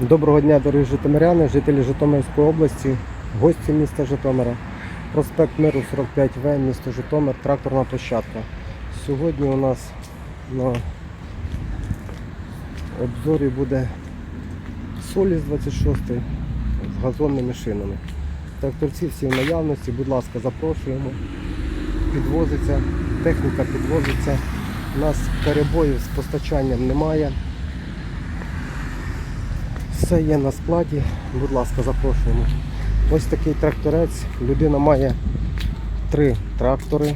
Доброго дня, дорогі житомиряни, жителі Житомирської області, гості міста Житомира. Проспект Миру 45В, місто Житомир, тракторна площадка. Сьогодні у нас на обзорі буде Соліс 26 з газонними шинами. Тракторці всі в наявності, будь ласка, запрошуємо. Підвозиться, техніка підвозиться. У нас перебоїв з постачанням немає. Все є на складі, будь ласка, запрошуємо. Ось такий тракторець. Людина має три трактори.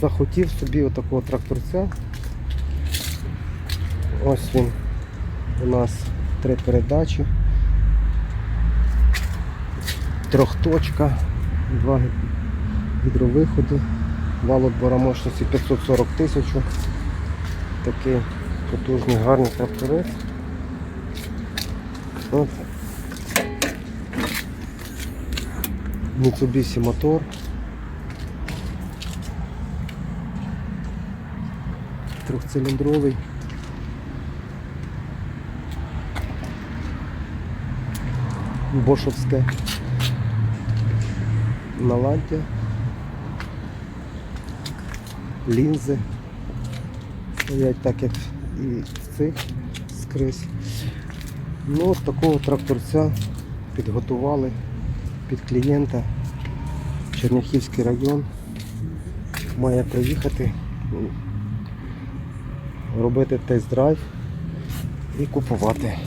Захотів собі отакого тракторця. Ось він. У нас три передачі. Трьохточка, два гідровиходи, вал отбора мощності 540 тисяч. Такий потужний, гарний тракторець. От. Mitsubishi мотор. Трьохциліндровий. Бошовське наладдя. Лінзи. Стоять так, як і цих скрізь. Ну, такого тракторця підготували під клієнта. Черняхівський район має приїхати, робити тест-драйв і купувати.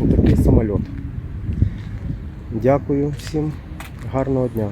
Отакий самольот. Дякую всім, гарного дня.